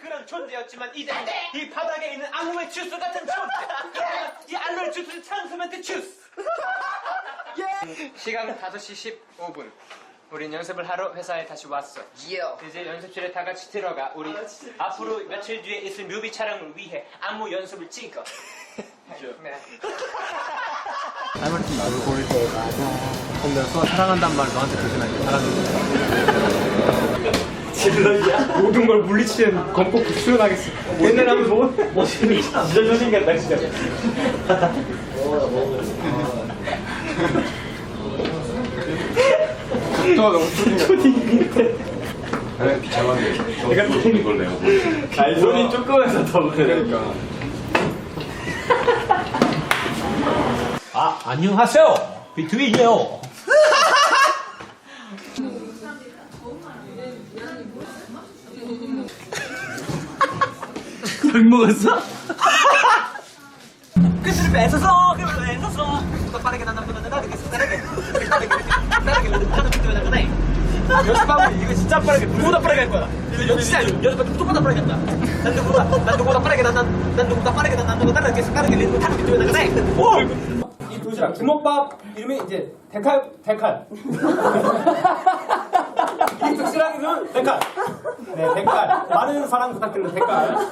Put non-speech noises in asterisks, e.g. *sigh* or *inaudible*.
그런 존재였지만 이제 이 바닥에 있는 알로에 주스 같은 존재. 이 알로에 주스를 찬스멘트 주스. 시간은 5시 15분. 우린 연습을 하러 회사에 다시 왔어. 이제 연습실에 다 같이 들어가. 우리 앞으로 며칠 뒤에 있을 뮤비 촬영을 위해 안무 연습을 찍어. *laughs* 네. 혼자서 사랑한단 말 너한테 조심할게 사랑 한다 모든 걸 물리치는 건폭 수련하겠어 옛날에 하면 뭐 멋있는 진짜 조심 같다 진짜. 또 너무 그래 비참하게 내가 이걸 내가 손이 조금해서 더 그래 그러니까. 아 안녕하세요. 비트윈이에요 술 먹었어? 끝을 뺏어서 끝을 뺏어서. 누가 빠르게 난남보다 나르게 빠르게 빠르게 빠르게 연습하고 이거 진짜 빠르게 누구보다 빠르게 할 거야. 이거 연습할 때 누구보다 빠르게 한다. 난 누구보다 난 누구보다 빠르게 난난 난 누구보다 빠르게 난난 누구보다 빠르게 빠르게 타는 비트 왜나 그래 오! 이 도시락 주먹밥 이름이 이제 데칼 데칼 *laughs* 네 데칼 많은 사랑 부탁드립니다. 데칼